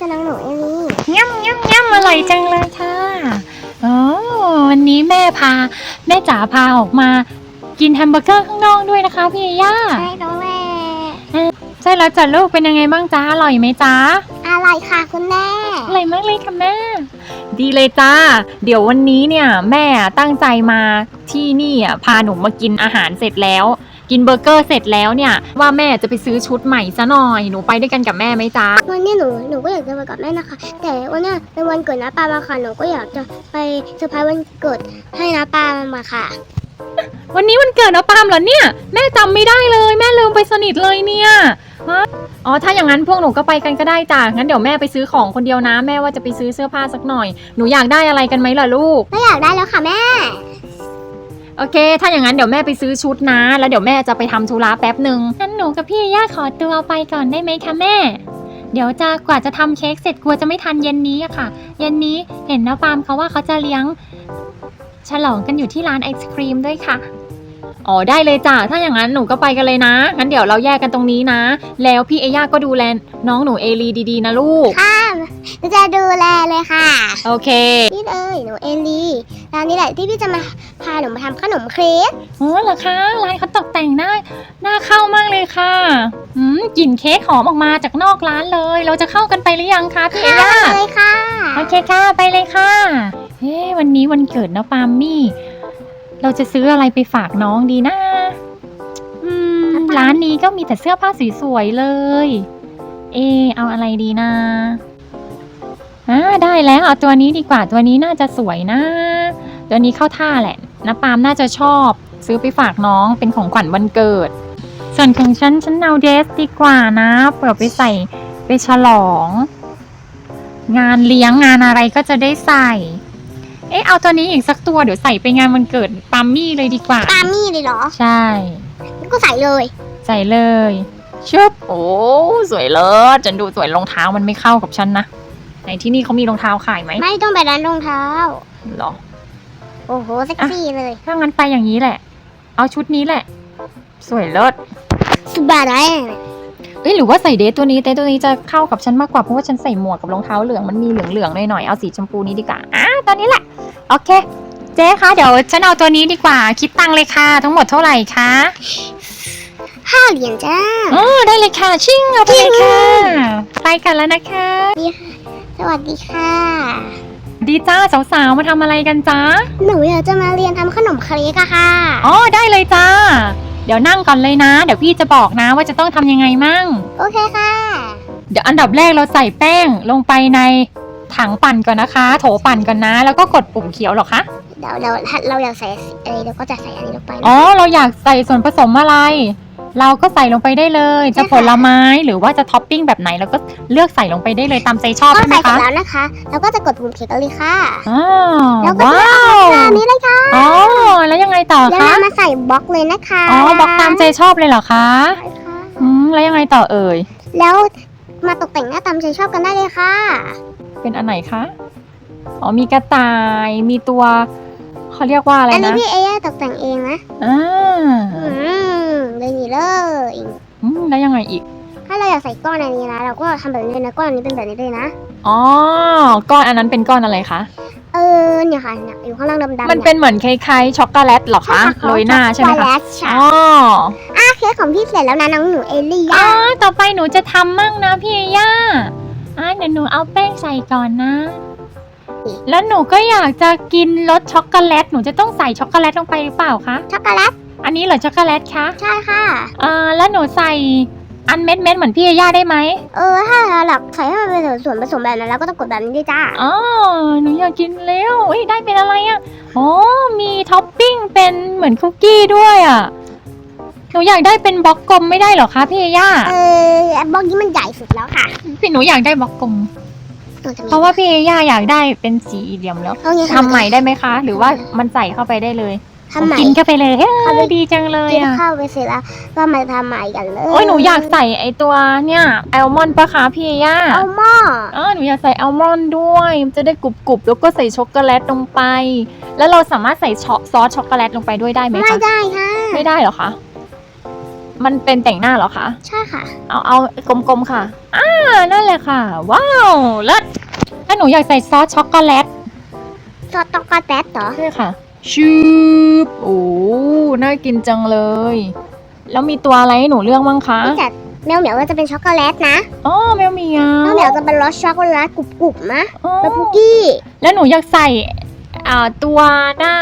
จะน้องหนูเอลี่ย่ำย่ำย่ำอร่อยจังเลยค่ะอ๋อวันนี้แม่พา แม่จ๋าพาออกมา กินแฮมเบอร์เกอร์ข้างนอกด้วยนะคะพี่ย่าใช่น้องแม่ใช่แล้วจ้ะลูกเป็นยังไงบ้างจ้าอร่อยไหมจ้าอร่อยค่ะคุณแม่อร่อยมากเลยค่ะแม่ ดีเลยจ้า เดี๋ยววันนี้เนี่ย แม่ตั้งใจมาที่นี่อะพาหนูมากินอาหารเสร็จแล้ว กินเบอร์เกอร์เสร็จแล้วเนี่ย ว่าแม่จะไปซื้อชุดใหม่ซะหน่อย หนูไปด้วยกันกับแม่ไหมจ้าวันนี้หนูหนูก็อยากจะไปกับแม่นะคะ แต่วันเนี้ยเป็นวันเกิดน้าปามาค่ะหนูก็อยากจะไปเซอร์ไพรส์วันเกิดให้น้าปามาค่ะ วันนี้วันเกิดน้าปาล์มเหรอเนี่ย แม่จำไม่ได้เลย แม่ลืมไปสนิทเลยเนี่ยฮะอ๋อถ้าอย่างนั้นพวกหนูก็ไปกันก็ได้จ้ะงั้นเดี๋ยวแม่ไปซื้อของคนเดียวนะ แม่ว่าจะไปซื้อเสื้อผ้าสักหน่อยหนูอยากได้อะไรกันไหมล่ะลูก ไม่อยากได้แล้วค่ะแม่ โอเค ถ้าอย่างนั้นเดี๋ยวแม่ไปซื้อชุดนะ แล้วเดี๋ยวแม่จะไปทำธุระแป๊บหนึ่งงั้นหนูกับพี่ย่าขอตัวไปก่อนได้ไหมคะแม่ เดี๋ยวจะกว่าจะทำเค้กเสร็จกลัวจะไม่ทันเย็นนี้อะค่ะ เย็นนี้เห็นนะปาล์มเขาว่าเขาจะเลี้ยง ฉลองกันอยู่ที่ร้านไอศครีมด้วยค่ะ อ๋อได้เลยจ้ะ ถ้าอย่างนั้นหนูก็ไปกันเลยนะ งั้นเดี๋ยวเราแยกกันตรงนี้นะ แล้วพี่เอย่าก็ดูแลน้องหนูเอลีดีๆนะลูก ค่ะหนูจะดูแลเลยค่ะ โอเค นี่เลยหนูเอลี่ ร้านนี้แหละที่พี่จะมาพาหนูมาทำขนมเค้กโอ้เหรอคะร้านเขาตกแต่งหน้าน่าเข้ามากเลยค่ะอืมกลิ่นเค้กหอมออกมาจากนอกร้านเลย เราจะเข้ากันไปหรือยังคะพี่เอย่าเลยค่ะ โอเคค่ะไปเลยค่ะเฮ้วันนี้วันเกิดนะปาล์มมี่ เราจะซื้ออะไรไปฝากน้องดีนะอืมร้านนี้ก็มีแต่เสื้อผ้าสวยๆเลย เอะเอาอะไรดีนะอ่าได้แล้วเอาตัวนี้ดีกว่าตัวนี้น่าจะสวยนะ ตัวนี้เข้าท่าแหละนะปาล์มน่าจะชอบ ซื้อไปฝากน้องเป็นของขวัญวันเกิด ส่วนของฉันฉันเอาเดรสดีกว่านะเปิดไปใส่ไปฉลอง งานเลี้ยงงานอะไรก็จะได้ใส่ เอ๊ะเอาตัวนี้อีกสักตัวเดี๋ยวใส่ไปงานวันเกิดปาล์มมี่เลยดีกว่า ปามี่เลยเหรอ ใช่ ก็ใส่เลย ใส่เลยชึบโอ้สวยเลิศฉันดูสวยรองเท้ามันไม่เข้ากับฉันนะไหนที่นี่เขามีรองเท้าขายไหมไม่ต้องไปร้านรองเท้า หรอ โอ้โหเซ็กซี่เลยถ้างั้นไปอย่างนี้แหละ เอาชุดนี้แหละ สวยเลิศสุบาร์ได้เอ้ยหรือว่าใส่เดทตัวนี้เดทตัวนี้จะเข้ากับฉันมากกว่าเพราะว่าฉันใส่หมวกกับรองเท้าเหลืองมันมีเหลืองๆหน่อยๆเอาสีชมพูนี้ดีกว่าอ่าตัวนี้แหละโอเค เจ๊คะเดี๋ยวฉันเอาตัวนี้ดีกว่า คิดตังค์เลยค่ะ ทั้งหมดเท่าไหร่คะห้าเหรียญจ้าอ๋อได้เลยค่ะ ชิ่งเอาไปเลยค่ะ ไปกันแล้วนะคะ สวัสดีค่ะ ดีจ้าสาวๆมาทำอะไรกันจ้าหนูอยากจะมาเรียนทำขนมเค้กอะค่ะ อ๋อได้เลยจ้า เดี๋ยวนั่งก่อนเลยนะ เดี๋ยวพี่จะบอกนะว่าจะต้องทำยังไงมั่ง โอเคค่ะ เดี๋ยวอันดับแรกเราใส่แป้งลงไปในถังปั่นก่อนนะคะ โถปั่นก่อนนะ แล้วก็กดปุ่มเขียวเหรอคะ เดี๋ยวเราเราอยากใส่อะไรเราก็จะใส่อันนี้ลงไปอ๋อเราอยากใส่ส่วนผสมอะไร เราก็ใส่ลงไปได้เลย จะผลไม้หรือว่าจะท็อปปิ้งแบบไหนเราก็เลือกใส่ลงไปได้เลยตามใจชอบก็ใช่ไหมใส่เสร็จคะแล้วนะคะ เราก็จะกดปุ่มเค้กกันเลยค่ะอ๋อแล้วก็ว้าจะวเอาอันนี้เลยค่ะอ๋อแล้วยังไงต่อแล้วคะเรามาใส่บล็อกเลยนะคะอ๋อบล็อกตามใจชอบเลยเหรอคะใช่ค่ะอืมแล้วยังไงต่อเอ่ยแล้วมาตกแต่งหน้าตามใจชอบกันได้เลยค่ะ เป็นอันไหนคะอ๋อมีกระต่ายมีตัวเขาเรียกว่าอะไรอันนี้นะพี่เอตกแต่งเองนะอ่า อืมเลยนี่เลยอืมแล้วยังไงอีก ถ้าเราอยากใส่ก้อนอันนี้นะเราก็ทำแบบนี้เลยนะก้อนอันนี้เป็นแบบนี้เลยนะ อ๋อ ก้อนอันนั้นเป็นก้อนอะไรคะ เออเนี่ยค่ะเนี่ยอยู่ข้างล่างดำๆมันเป็นเหมือนคล้ายๆช็อกโกแลตเหรอคะโรยหน้าใช่ไหมช็อกโกแลคะตใช่อ๋ออะเค้กของพี่เสร็จแล้วนะน้องหนูเอลี่อ๋อย่าต่อไปหนูจะทำมั่งนะพี่ย่าอะเดี๋ยวหนูเอาแป้งใส่ก่อนนะแล้วหนูก็อยากจะกินรสช็อกโกแลต หนูจะต้องใส่ช็อกโกแลตลงไปหรือเปล่าคะ ช็อกโกแลต อันนี้เหรอช็อกโกแลตคะใช่ค่ะ เอ่าแล้วหนูใส่อันเม็ดเม็ดๆเหมือนพี่ย่าได้ไหมเออถ้าเราหลักใส่ให้มันเป็นส่วนผสมแบบนั้นเราก็ต้องกดแบบนี้ด้วยจ้าอ๋อหนูอยากกินแล้วเอ้ยได้เป็นอะไรอะ่ะอ๋อมีท็อปปิ้งเป็นเหมือนคุกกี้ด้วยอะ่ะหนูอยากได้เป็นบล็อกกลมไม่ได้เหรอคะพี่ย่าเออบล็อกนี้มันใหญ่สุดแล้วค่ะ พี่หนูอยากได้บล็อกกลมหนูจะมีเพราะว่าพี่ย่าอยากได้เป็นสีเหลี่ยมแล้วเอางี้ค่ะทำใหม่ได้ไหมคะ หรือว่ามันใส่เข้าไปได้เลย ทำใหม่กินเข้าไปเลยเฮ้เข้าไปยดีจังเลยกินอะข้าวไปเสร็จแล้วก็มาทำใหม่กันเลยโอ้ยหนูอยากใส่ไอตัวเนี่ยแอลมอนด์ปะคะพี่ย่าเอาหม้ออ๋อหนูอยากใส่อัลมอนด์ด้วยมันจะได้กรุบๆแล้วก็ใส่ช็อกโกแลตลงไป แล้วเราสามารถใส่ช็อกซอสช็อกโกแลตลงไปด้วยได้ไหมไม่คะได้ค่ะไม่ได้เหรอคะมันเป็นแต่งหน้าเหรอคะใช่ค่ะ เอาเอากลมๆค่ะอ่านั่นแหละค่ะ ว้าวเลิศถ้าหนูอยากใส่ซอสช็อกโกแลตซอสตอกกาแตสเหรอใช่ค่ะ ชืบโอ้น่ากินจังเลย แล้วมีตัวอะไรให้หนูเลือกบ้างคะนี่แต่แมวเหมียวมันจะเป็นช็อกโกแลตนะอ๋อแมวเหมียแมววเหมียวจะเป็นรสช็อกโกแลตกรุบๆนะอ๋อแล้วพุกกี้แล้วหนูอยากใส่อ่าตัวหน้า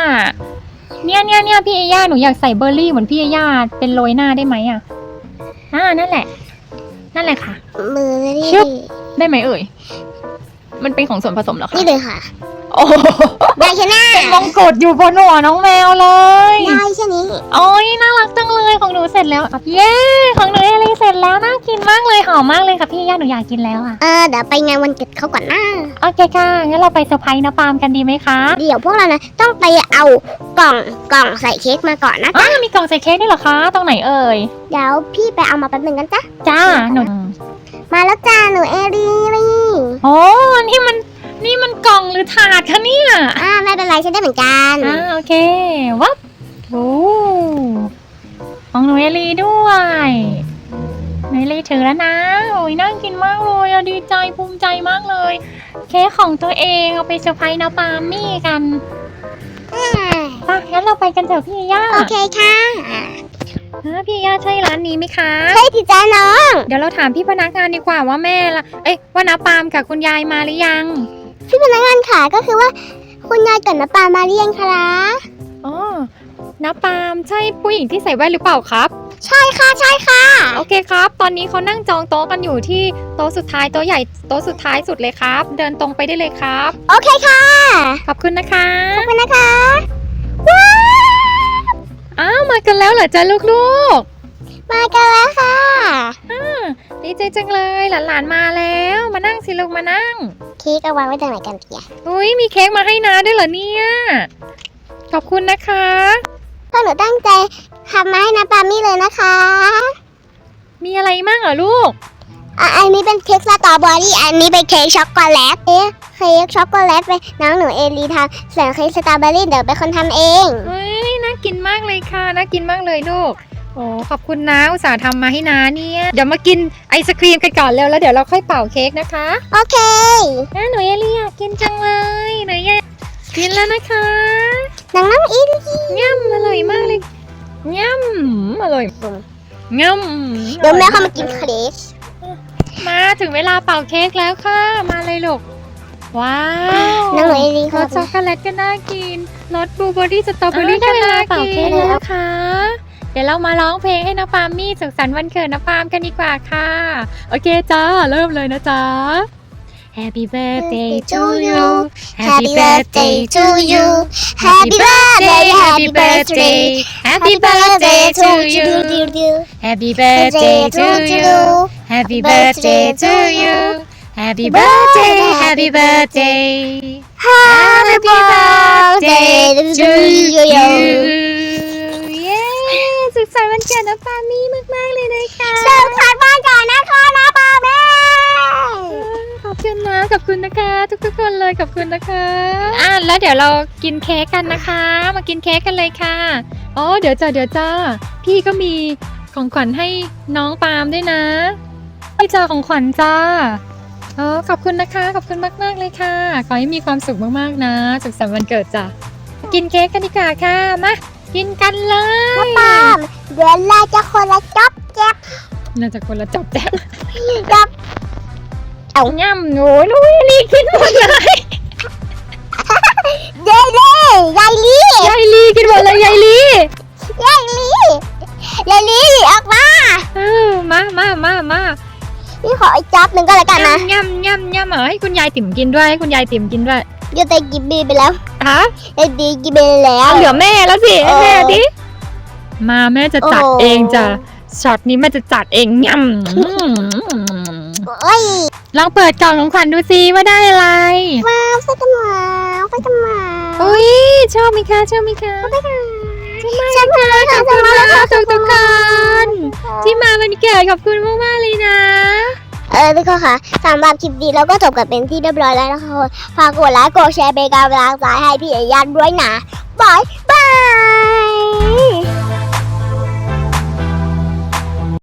เนี่ยเนี่ยเนี่ยพี่เอย่าหนูอยากใส่เบอร์รี่เหมือนพี่เอย่าเป็นโรยหน้าได้ไหมอะอ่านั่นแหละ นั่นแหละค่ะ มือนี่ชึบ ได้ไหมเอ่ย มันเป็นของส่วนผสมเหรอคะ นี่เลยค่ะ โอ้โหได้แค่หน้าเป็นมงกุฎอยู่บนหัวน้องแมวเลย ได้แค่นี้โอ้ยน่ารักจังเลยของหนูเสร็จแล้วเย้ของหนูเอลิเสร็จแล้วน่ากินมากเลยหอมมากเลยค่ะพี่ย่าหนูอยากกินแล้วอะเออเดี๋ยวไปงานวันเกิดเขาก่อนนะโอเคค่ะงั้นเราไปเซอร์ไพรส์นะปาล์มกันดีไหมคะเดี๋ยวพวกเรานะต้องไปเอากล่องกล่องใส่เค้กมาก่อนนะอ๋อมีกล่องใส่เค้กด้วยเหรอคะตรงไหนเอ่ยเดี๋ยวพี่ไปเอามาแป๊บหนึงกันจ้ะจ้าหนูมาแล้วจ้าหนูเอรีนี่โอ้นี่มัน นี่มันกล่องหรือถาดคะเนี่ยอ่าไม่เป็นไรฉันได้เหมือนกันอ่าโอเค วับโอ้ของหนูเอลีด้วยหนูเอลีถือแล้วนะ โอ้ยน่ากินมากเลยอะดีใจภูมิใจมากเลย เค้กของตัวเองเอาไปเซอร์ไพรส์นะปาล์มมี่กันอ่าไปงั้นเราไปกันเถอะพี่ย่าโอเคค่ะอ่าพี่ย่าใช่ร้านนี้ไหมคะใช่ที่จ้าน้อง เดี๋ยวเราถามพี่พนักงานดีกว่าว่าแม่ละเอ้ยว่านาปาล์มกับคุณยายมาหรือยัง พี่พนักงานค่ะก็คือว่า คุณยายกับน้าปามาเรียงคะอ๋อนาปาล์มใช่ผู้หญิงที่ใส่แว่นหรือเปล่าครับ ใช่ค่ะใช่ค่ะ โอเคครับ ตอนนี้เขานั่งจองโต๊ะกันอยู่ที่โต๊ะสุดท้ายโต๊ะใหญ่โต๊ะสุดท้ายสุดเลยครับ เดินตรงไปได้เลยครับ โอเคค่ะขอบคุณนะคะขอบคุณนะคะว้าวอ้าวมากันแล้วเหรอจ๊ะลูกมากันแล้วค่ะ ๆอ่าดีใจจังเลยหลานๆมาแล้ว มานั่งสิลูกมานั่งเค้กเอาวางไว้ตรงไหนกันดีอะอุ้ยมีเค้กมาให้นาด้วยเหรอเนี่ย ขอบคุณนะคะก็หนูตั้งใจทำมาให้น้าปามี่เลยนะคะ มีอะไรมั่งเหรอลูก อะอันนี้เป็นเค้กสตรอเบอรี่ อันนี้เป็นเค้กช็อกโกแลต เอ๊ะเค้กช็อกโกแลตไปน้องหนูเอลีทำส่วนเค้กสตรอเบอรี่เดี๋ยวเป็นคนทำเอง เฮ้ยน่ากินมากเลยค่ะ น่ากินมากเลยลูก โอ้ขอบคุณนะอุตส่าห์ทำมาให้นาเนี่ย เดี๋ยวมากินไอศครีมกันก่อนเร็วแล้วเดี๋ยวเราค่อยเป่าเค้กนะคะโอเคอะหนูเอลี่อยากกินจังเลยหนูอยากกินแล้วนะคะน้องน้องอินง่ำอร่อยมากเลยง่ำอร่อยง่ำเดี๋ยวแม่เข้ามากินเค้กมาถึงเวลาเป่าเค้กแล้วค่ะ มาเลยลูกว้าวน้องหนูเอลีรเขาสช็อกโกแลตก็น่ากินรสบลูเบอร์รี่สตรอเบอรี่ก็น่ากินเป่าเค้กแล้วนะคะ เดี๋ยวเรามาร้องเพลงให้นะปาล์มมี่สุขสันต์วันเกิดนะปาล์มกันดีกว่าค่ะ โอเคจ้า เริ่มเลยนะจ๊ะ Happy birthday to you Happy birthday to you Happy birthday Happy birthday Happy birthday to you you Happy birthday to you Happy birthday to you Happy birthday Happy birthday Happy birthday to you เย้ สุขสันต์วันเกิดนะปามี่มากๆเลยนะคะสุขสันต์วันเกิดนะคะนะป้าแม่ขอบคุณนะขอบคุณนะคะ ทุกๆคนเลยขอบคุณนะคะอะแล้วเดี๋ยวเรากินเค้กกันนะคะ มากินเค้กกันเลยค่ะอ๋อเดี๋ยวจ้าเดี๋ยวจ้าพี่ก็มีของขวัญให้น้องปาล์มด้วยนะพี่จ้าของขวัญจ้าอ๋อขอบคุณนะคะ ขอบคุณมากๆเลยค่ะ ขอให้มีความสุขมากๆนะสุขสันต์วันเกิดจ้ะกินเค้กกันดีกว่าค่ะมา กินกันเลยป้าเดี๋ยวเราจะคนละจ๊อบแจ๊บน่าจะคนละจับแจ๊บจ๊อบเอาย่ำโอ้ยลูกนี่กินหมดเลยเด้เด้ยายลียายลีกินหมดเลยยายลียายลียายลีออกมาเออมามามามาพี่ขออีกจ๊อบหนึ่งก็แล้วกันนะย่ำย่ำย่ำเอาให้คุณยายติ๋มกินด้วยให้คุณยายติ๋มกินด้วยยูแต่กินบีไปแล้ว ฮะไอ้ดีกินไปแล้ว เหลือแม่แล้วสิให้แม่เออดิมาแม่จะจัดโอ้ เองจ้ะช็อตนี้แม่จะจัดเองย่โอ้ยำลองเปิดกล่องของขวัญดูสิว่าได้อะไรว้าวไฟกันมาไฟกันมาอุ้ยชอบไหมคะชอบไหมคะฉันมาแล้วค่ะขอบฉัคุนณมาแล้วมาค่ะกทุกทุกๆคนที่มาวันเกิดขอบคุณมากๆเลยนะ เออทุกคนค่ะสำหรับคลิปนี้เราก็จบกันเป็นที่เรียบร้อยแล้วนะคะฝากกดไลค์กดแชร์เป็นกำลังใจให้พี่เอยันด้วยนะบายบาย